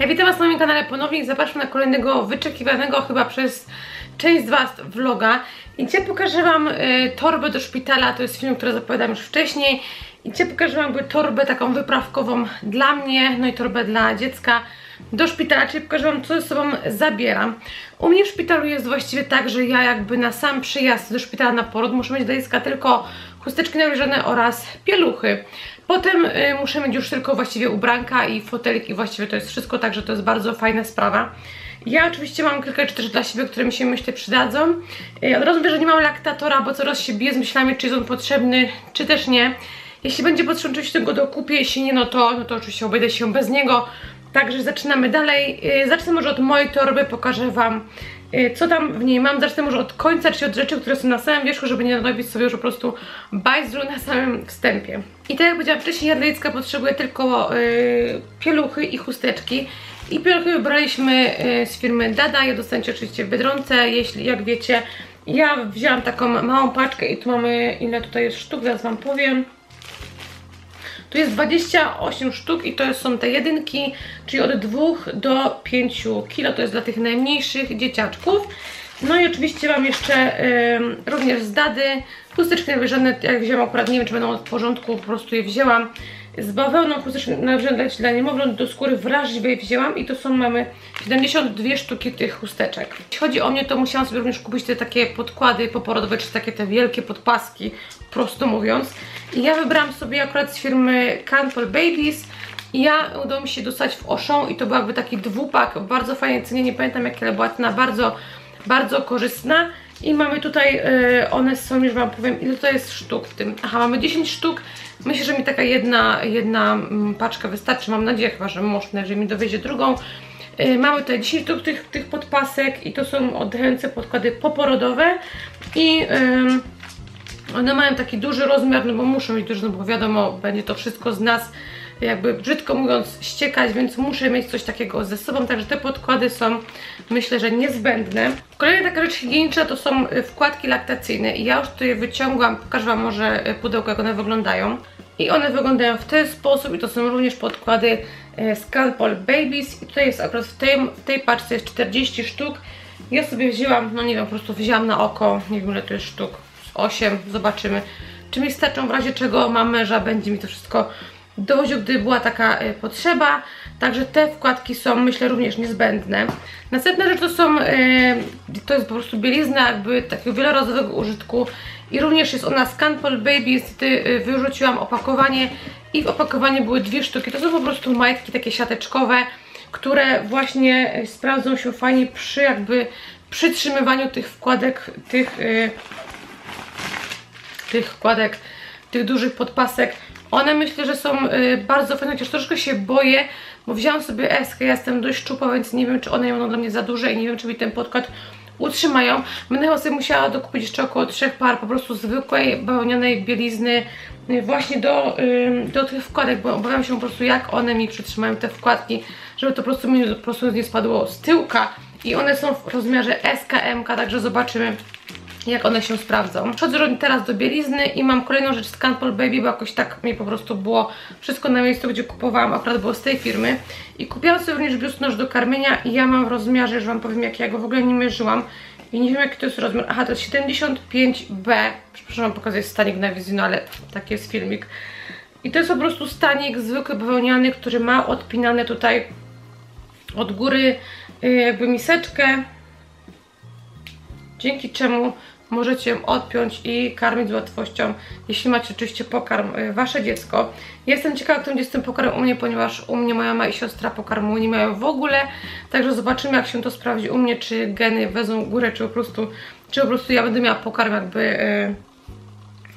Hej, witam Was na moim kanale ponownie zapraszam na kolejnego wyczekiwanego chyba przez część z Was vloga. I dzisiaj pokażę Wam y, torbę do szpitala, to jest film, który zapowiadam już wcześniej. I dzisiaj pokażę Wam jakby torbę taką wyprawkową dla mnie, no i torbę dla dziecka do szpitala, czyli pokażę Wam co ze sobą zabieram. U mnie w szpitalu jest właściwie tak, że ja jakby na sam przyjazd do szpitala na poród muszę mieć do dziecka tylko chusteczki nawilżone oraz pieluchy. Potem y, muszę mieć już tylko właściwie ubranka i fotelik i właściwie to jest wszystko, także to jest bardzo fajna sprawa. Ja oczywiście mam kilka rzeczy też dla siebie, które mi się myślę przydadzą. Y, od razu mówię, że nie mam laktatora, bo coraz się biję z myślami, czy jest on potrzebny, czy też nie. Jeśli będzie potrzebny, oczywiście go dokupię, jeśli nie, no to, no to oczywiście obejdę się bez niego. Także zaczynamy dalej. Y, zacznę może od mojej torby, pokażę Wam co tam w niej mam. Zacznę może od końca, czyli od rzeczy, które są na samym wierzchu, żeby nie narobić sobie już po prostu bajzlu na samym wstępie. I tak jak powiedziałam wcześniej, Jadlicka potrzebuje tylko yy, pieluchy i chusteczki. I pieluchy wybraliśmy yy, z firmy Dada, je dostaniecie oczywiście w Biedronce, jeśli jak wiecie. Ja wzięłam taką małą paczkę i tu mamy, ile tutaj jest sztuk, zaraz Wam powiem. Tu jest 28 sztuk i to są te jedynki, czyli od 2 do 5 kg, to jest dla tych najmniejszych dzieciaczków. No i oczywiście mam jeszcze y, również z Dady, chusteczki nawilżone, jak wzięłam akurat, nie wiem czy będą od porządku, po prostu je wzięłam. Z bawełną chusteczki nawilżone dla niemowląt do skóry wrażliwej wzięłam i to są, mamy 72 sztuki tych chusteczek. Jeśli chodzi o mnie, to musiałam sobie również kupić te takie podkłady poporodowe, czy takie te wielkie podpaski, prosto mówiąc. I ja wybrałam sobie akurat z firmy Canpol Babies i ja udało mi się dostać w Auchan i to był jakby taki dwupak, bardzo fajnie cenie, nie pamiętam jakie była cena, bardzo, bardzo korzystna. I mamy tutaj, yy, one są, już Wam powiem, ile to jest sztuk w tym. Aha, mamy 10 sztuk. Myślę, że mi taka jedna, jedna mm, paczka wystarczy. Mam nadzieję chyba, że można, że mi dowiezie drugą. Yy, mamy tutaj 10 sztuk tych, tych podpasek i to są oddające podkłady poporodowe. I... One mają taki duży rozmiar, no bo muszą mieć duży, no bo wiadomo, będzie to wszystko z nas jakby brzydko mówiąc ściekać, więc muszę mieć coś takiego ze sobą, także te podkłady są myślę, że niezbędne. Kolejna taka rzecz higieniczna to są y, wkładki laktacyjne i ja już tutaj wyciągłam, pokażę Wam może y, pudełko jak one wyglądają. I one wyglądają w ten sposób i to są również podkłady y, Scalpel Babies i tutaj jest akurat w tej, w tej paczce jest 40 sztuk. Ja sobie wzięłam, no nie wiem, po prostu wzięłam na oko, nie wiem ile to jest sztuk, 8, zobaczymy. Czy mi starczą, w razie czego mam męża, będzie mi to wszystko dowoził, gdy była taka e, potrzeba. Także te wkładki są, myślę, również niezbędne. Następna rzecz to są, e, to jest po prostu bielizna jakby takiego wielorazowego użytku i również jest ona z Canpol Baby, niestety e, wyrzuciłam opakowanie i w opakowaniu były dwie sztuki. To są po prostu majtki takie siateczkowe, które właśnie sprawdzą się fajnie przy jakby przytrzymywaniu tych wkładek, tych tych wkładek, tych dużych podpasek. One myślę, że są y, bardzo fajne, chociaż troszkę się boję, bo wziąłam sobie eskę, ja jestem dość szczupła, więc nie wiem, czy one będą dla mnie za duże i nie wiem, czy mi ten podkład utrzymają. Będę chyba sobie musiała dokupić jeszcze około trzech par po prostu zwykłej bawełnianej bielizny y, właśnie do, do tych wkładek, bo obawiam się po prostu jak one mi przytrzymają te wkładki, żeby to po prostu mi po prostu nie spadło z tyłka i one są w rozmiarze SKM, także zobaczymy jak one się sprawdzą. Przechodzę teraz do bielizny i mam kolejną rzecz z Canpol Baby, bo jakoś tak mi po prostu było wszystko na miejscu, gdzie kupowałam, akurat było z tej firmy. I kupiłam sobie również biustonosz do karmienia i ja mam w rozmiarze, że Wam powiem jak ja go w ogóle nie mierzyłam. I nie wiem jaki to jest rozmiar. Aha, to jest 75B. Przepraszam, pokazać stanik na no ale taki jest filmik. I to jest po prostu stanik zwykły bawełniany, który ma odpinane tutaj od góry y, jakby miseczkę dzięki czemu możecie ją odpiąć i karmić z łatwością, jeśli macie oczywiście pokarm y, wasze dziecko. Jestem ciekawa, kto będzie z tym pokarmem u mnie, ponieważ u mnie moja mama i siostra pokarmu nie mają w ogóle, także zobaczymy jak się to sprawdzi u mnie, czy geny wezmą górę, czy po prostu, czy po prostu ja będę miała pokarm jakby... Yy,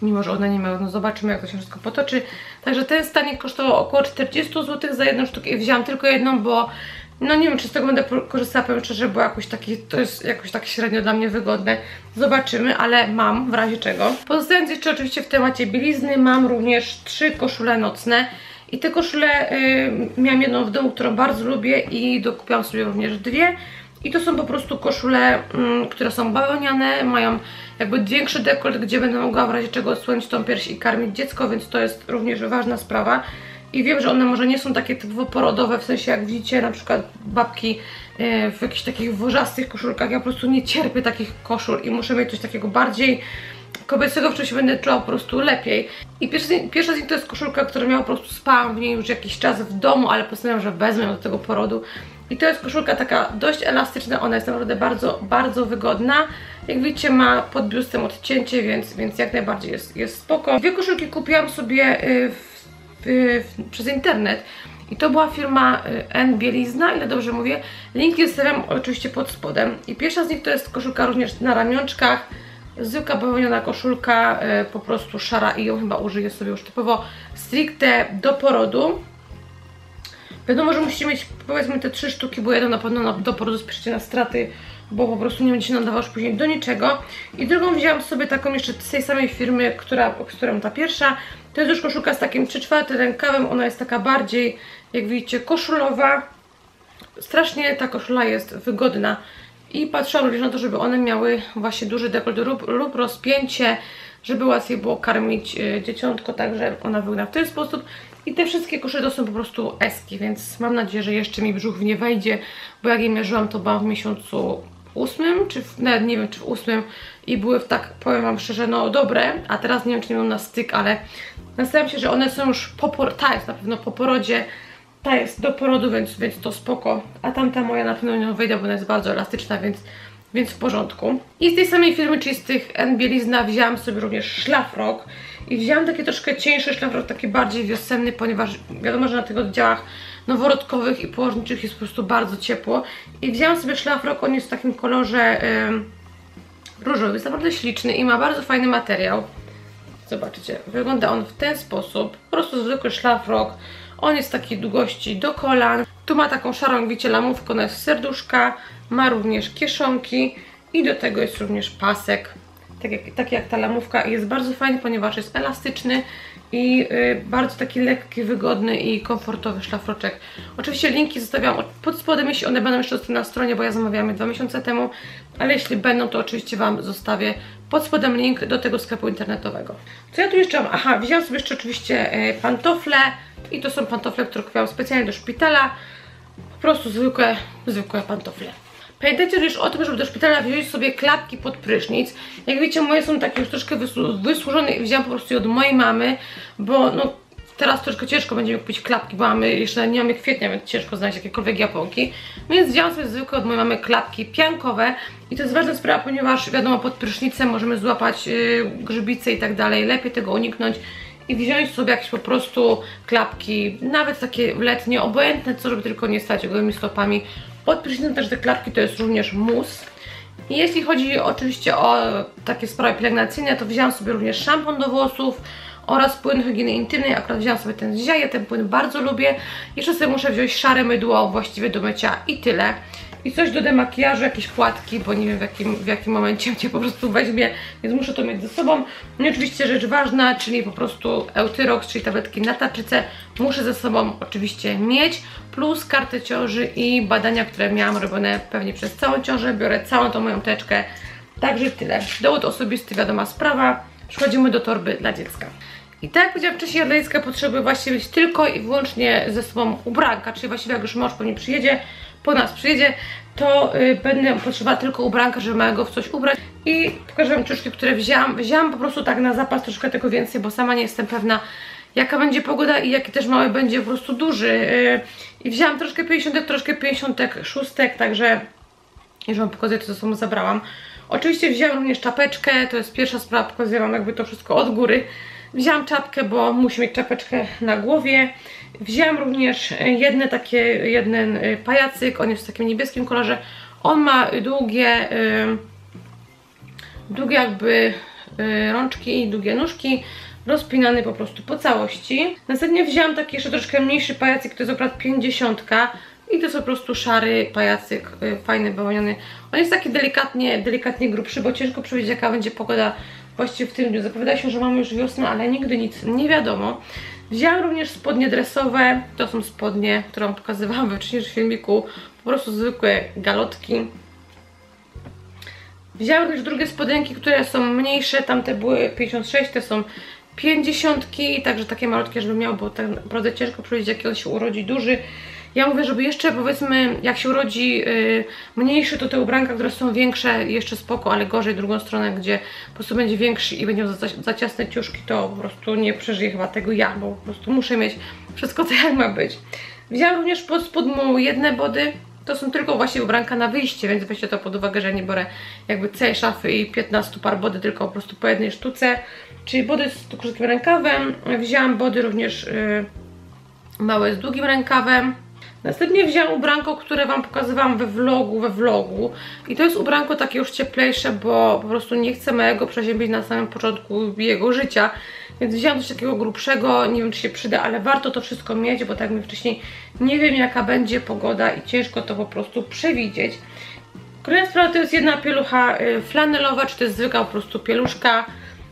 mimo że one nie mają, no zobaczymy jak to się wszystko potoczy. Także ten stanik kosztował około 40 zł za jedną sztukę i wzięłam tylko jedną, bo no nie wiem, czy z tego będę korzystała, powiem szczerze, bo jakoś taki, to jest jakoś tak średnio dla mnie wygodne. Zobaczymy, ale mam w razie czego. Pozostając jeszcze oczywiście w temacie bielizny, mam również trzy koszule nocne. I te koszule y, miałam jedną w domu, którą bardzo lubię i dokupiłam sobie również dwie. I to są po prostu koszule, y, które są bawełniane, mają jakby większy dekolt, gdzie będę mogła w razie czego odsłonić tą pierś i karmić dziecko, więc to jest również ważna sprawa. I wiem, że one może nie są takie typowo porodowe, w sensie jak widzicie na przykład babki e, w jakichś takich wożastych koszulkach, ja po prostu nie cierpię takich koszul i muszę mieć coś takiego bardziej kobiecego, w czym się będę czuła po prostu lepiej. I pierwsza, z nich to jest koszulka, która miała po prostu spałam w niej już jakiś czas w domu, ale postanowiłam, że wezmę ją do tego porodu. I to jest koszulka taka dość elastyczna, ona jest naprawdę bardzo, bardzo wygodna. Jak widzicie ma pod biustem odcięcie, więc, więc jak najbardziej jest, jest spoko. Dwie koszulki kupiłam sobie y, w, przez internet. I to była firma y, N Bielizna, ile dobrze mówię. Linki zostawiam oczywiście pod spodem. I pierwsza z nich to jest koszulka również na ramionczkach. Zwykła bawełniana koszulka, y, po prostu szara i ją chyba użyję sobie już typowo stricte do porodu. Wiadomo, że musicie mieć powiedzmy te trzy sztuki, bo jedną na pewno na, do porodu spiszcie na straty, bo po prostu nie będzie się nadawał już później do niczego. I drugą wzięłam sobie taką jeszcze z tej samej firmy, która, którą ta pierwsza. To jest już koszulka z takim 3 czwarte rękawem, ona jest taka bardziej, jak widzicie, koszulowa. Strasznie ta koszula jest wygodna. I patrzyłam również na to, żeby one miały właśnie duży dekolt lub, lub rozpięcie, żeby łatwiej było karmić y, dzieciątko, także ona wygląda w ten sposób. I te wszystkie koszule to są po prostu eski, więc mam nadzieję, że jeszcze mi brzuch nie wejdzie, bo jak je mierzyłam, to byłam w miesiącu ósmym, czy w, nawet nie wiem, czy w ósmym i były w tak, powiem Wam szczerze, no dobre, a teraz nie wiem, czy nie mam na styk, ale nastawiam się, że one są już po, por ta jest na pewno po porodzie, ta jest do porodu, więc, więc to spoko, a tamta moja na pewno nie wejdę, bo ona jest bardzo elastyczna, więc więc w porządku. I z tej samej firmy, czyli z tych N Bielizna wzięłam sobie również szlafrok i wzięłam taki troszkę cieńszy szlafrok, taki bardziej wiosenny, ponieważ wiadomo, że na tych oddziałach noworodkowych i położniczych jest po prostu bardzo ciepło i wzięłam sobie szlafrok, on jest w takim kolorze yy, różowym, jest naprawdę śliczny i ma bardzo fajny materiał. Zobaczycie, wygląda on w ten sposób, po prostu zwykły szlafrok, on jest takiej długości do kolan, tu ma taką szarą, widzicie, lamówkę, ona jest serduszka, ma również kieszonki i do tego jest również pasek. Tak jak, tak jak ta lamówka jest bardzo fajny, ponieważ jest elastyczny i yy, bardzo taki lekki, wygodny i komfortowy szlafroczek. Oczywiście linki zostawiam pod spodem, jeśli one będą jeszcze na stronie, bo ja zamawiałam je dwa miesiące temu, ale jeśli będą, to oczywiście Wam zostawię pod spodem link do tego sklepu internetowego. Co ja tu jeszcze mam? Aha, wzięłam sobie jeszcze oczywiście yy, pantofle i to są pantofle, które kupiłam specjalnie do szpitala. Po prostu zwykłe, zwykłe pantofle. Pamiętajcie też o tym, żeby do szpitala wziąć sobie klapki pod prysznic. Jak wiecie, moje są takie już troszkę wysłużone i wziąłam po prostu je od mojej mamy, bo no teraz troszkę ciężko będzie mi kupić klapki, bo mamy jeszcze nie mamy kwietnia, więc ciężko znaleźć jakiekolwiek japonki. Więc wziąłam sobie zwykłe od mojej mamy klapki piankowe i to jest ważna sprawa, ponieważ wiadomo, pod prysznicem możemy złapać yy, grzybice i tak dalej, lepiej tego uniknąć i wziąć sobie jakieś po prostu klapki, nawet takie letnie, obojętne, co żeby tylko nie stać gołymi stopami. Pod prysznicem też te klapki to jest również mus. I jeśli chodzi oczywiście o takie sprawy pielęgnacyjne, to wziąłam sobie również szampon do włosów oraz płyn higieny intymnej. Akurat wziąłam sobie ten z ja ten płyn bardzo lubię. Jeszcze sobie muszę wziąć szare mydło właściwie do mycia i tyle i coś do demakijażu, jakieś płatki, bo nie wiem w jakim, w jakim momencie mnie po prostu weźmie, więc muszę to mieć ze sobą. No i oczywiście rzecz ważna, czyli po prostu Eutyrox, czyli tabletki na tarczycę, muszę ze sobą oczywiście mieć, plus kartę ciąży i badania, które miałam robione pewnie przez całą ciążę, biorę całą tą moją teczkę, także tyle. Dowód osobisty, wiadoma sprawa, przechodzimy do torby dla dziecka. I tak jak powiedziałam wcześniej, ja dla dziecka potrzebuję właściwie mieć tylko i wyłącznie ze sobą ubranka, czyli właściwie jak już mąż po nie przyjedzie, po nas przyjedzie, to y, będę potrzebowała tylko ubranka, żeby małego w coś ubrać. I pokażę Wam ciuszki, które wzięłam. Wzięłam po prostu tak na zapas troszkę tego więcej, bo sama nie jestem pewna, jaka będzie pogoda i jaki też mały będzie po prostu duży. Y, I wzięłam troszkę 50, troszkę 56, także już Wam pokazuję, co ze sobą zabrałam. Oczywiście wzięłam również czapeczkę, to jest pierwsza sprawa, pokazuję Wam jakby to wszystko od góry. Wzięłam czapkę, bo musi mieć czapeczkę na głowie. Wzięłam również jedne takie, jeden y, pajacyk, on jest w takim niebieskim kolorze. On ma długie, y, długie jakby y, rączki i długie nóżki, rozpinany po prostu po całości. Następnie wzięłam taki jeszcze troszkę mniejszy pajacyk, to jest akurat 50 i to jest po prostu szary pajacyk, fajny, bawełniany. On jest taki delikatnie, delikatnie grubszy, bo ciężko przewidzieć jaka będzie pogoda właściwie w tym dniu. Zapowiada się, że mamy już wiosnę, ale nigdy nic nie wiadomo. Wzięłam również spodnie dresowe, to są spodnie, którą pokazywałam we wcześniejszym filmiku, po prostu zwykłe galotki. Wzięłam również drugie spodenki, które są mniejsze, tamte były 56, te są pięćdziesiątki, także takie malutkie, żeby miał, bo tak naprawdę ciężko powiedzieć, jaki on się urodzi duży. Ja mówię, żeby jeszcze powiedzmy, jak się urodzi yy, mniejszy, to te ubranka, które są większe, jeszcze spoko, ale gorzej drugą stronę, gdzie po prostu będzie większy i będzie za, za ciasne ciuszki, to po prostu nie przeżyję chyba tego ja, bo po prostu muszę mieć wszystko tak jak ma być. Wzięłam również pod spód mu jedne body, to są tylko właśnie ubranka na wyjście, więc weźcie to pod uwagę, że nie biorę jakby całej szafy i 15 par body, tylko po prostu po jednej sztuce. Czyli body z krótkim rękawem. Wzięłam body również yy, małe z długim rękawem. Następnie wzięłam ubranko, które Wam pokazywałam we vlogu, we vlogu. I to jest ubranko takie już cieplejsze, bo po prostu nie chcę małego przeziębić na samym początku jego życia. Więc wzięłam coś takiego grubszego, nie wiem czy się przyda, ale warto to wszystko mieć, bo tak jak mówię wcześniej, nie wiem jaka będzie pogoda i ciężko to po prostu przewidzieć. Kolejna sprawa to jest jedna pielucha y, flanelowa, czy to jest zwykła po prostu pieluszka.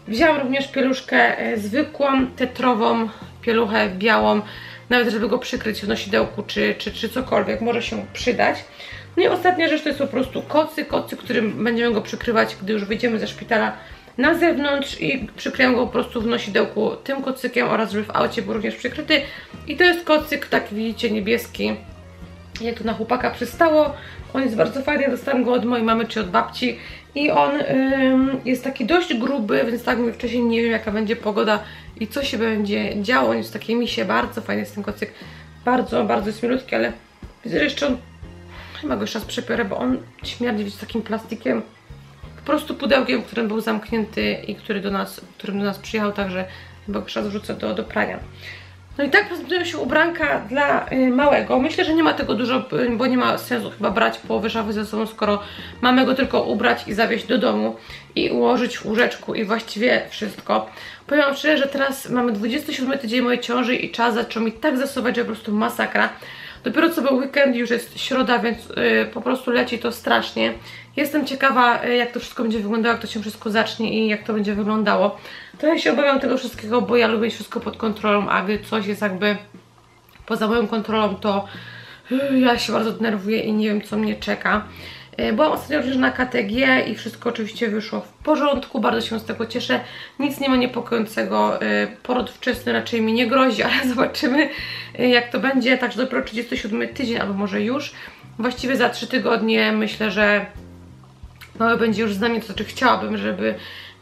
Wzięłam również pieluszkę y, zwykłą, tetrową, pieluchę białą, nawet żeby go przykryć w nosidełku czy, czy, czy cokolwiek, może się przydać. No i ostatnia rzecz to jest po prostu kocy, kocy, którym będziemy go przykrywać, gdy już wyjdziemy ze szpitala na zewnątrz i przyklejam go po prostu w nosidełku tym kocykiem oraz żeby w aucie był również przykryty. I to jest kocyk, tak widzicie, niebieski, jak to na chłopaka przystało. On jest bardzo fajny, dostałam go od mojej mamy czy od babci i on ym, jest taki dość gruby, więc tak mówię wcześniej, nie wiem jaka będzie pogoda i co się będzie działo. On jest takie misie, bardzo fajny jest ten kocyk, bardzo, bardzo jest milutki, ale widzę, że jeszcze on, chyba go jeszcze raz przepiorę, bo on śmierdzi z takim plastikiem, po prostu pudełkiem, którym był zamknięty i który do nas, którym do nas przyjechał, także chyba go jeszcze raz wrzucę do, do prania. No i tak prezentują się ubranka dla y, małego. Myślę, że nie ma tego dużo, y, bo nie ma sensu chyba brać połowy szafy ze sobą, skoro mamy go tylko ubrać i zawieźć do domu i ułożyć w łóżeczku i właściwie wszystko. Powiem Wam szczerze, że teraz mamy 27 tydzień mojej ciąży i czas zaczął mi tak zasuwać, że po prostu masakra. Dopiero co był weekend, już jest środa, więc yy, po prostu leci to strasznie. Jestem ciekawa, yy, jak to wszystko będzie wyglądało, jak to się wszystko zacznie i jak to będzie wyglądało. Trochę się obawiam tego wszystkiego, bo ja lubię wszystko pod kontrolą, a gdy coś jest jakby poza moją kontrolą, to yy, ja się bardzo denerwuję i nie wiem, co mnie czeka. Yy, byłam ostatnio również na KTG i wszystko oczywiście wyszło w porządku, bardzo się z tego cieszę. Nic nie ma niepokojącego, yy, poród wczesny raczej mi nie grozi, ale zobaczymy jak to będzie. Także dopiero 37 tydzień, albo może już. Właściwie za 3 tygodnie myślę, że mały będzie już z nami, to znaczy chciałabym, żeby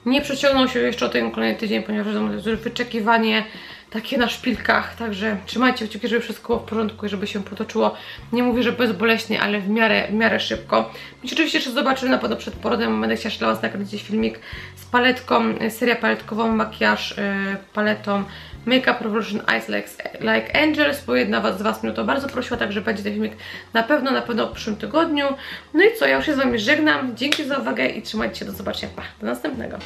nie przeciągnął się jeszcze o ten kolejny tydzień, ponieważ to jest wyczekiwanie takie na szpilkach, także trzymajcie kciuki, żeby wszystko było w porządku i żeby się potoczyło, nie mówię, że bezboleśnie, ale w miarę, w miarę szybko. My oczywiście jeszcze zobaczymy na pewno przed porodem, będę chciała dla Was nakręcić filmik z paletką, seria paletkową, makijaż yy, paletą Makeup Revolution Eyes Like, Angels, bo jedna z Was mnie to bardzo prosiła, także będzie ten filmik na pewno, na pewno w przyszłym tygodniu. No i co, ja już się z Wami żegnam, dzięki za uwagę i trzymajcie się, do zobaczenia, pa, do następnego.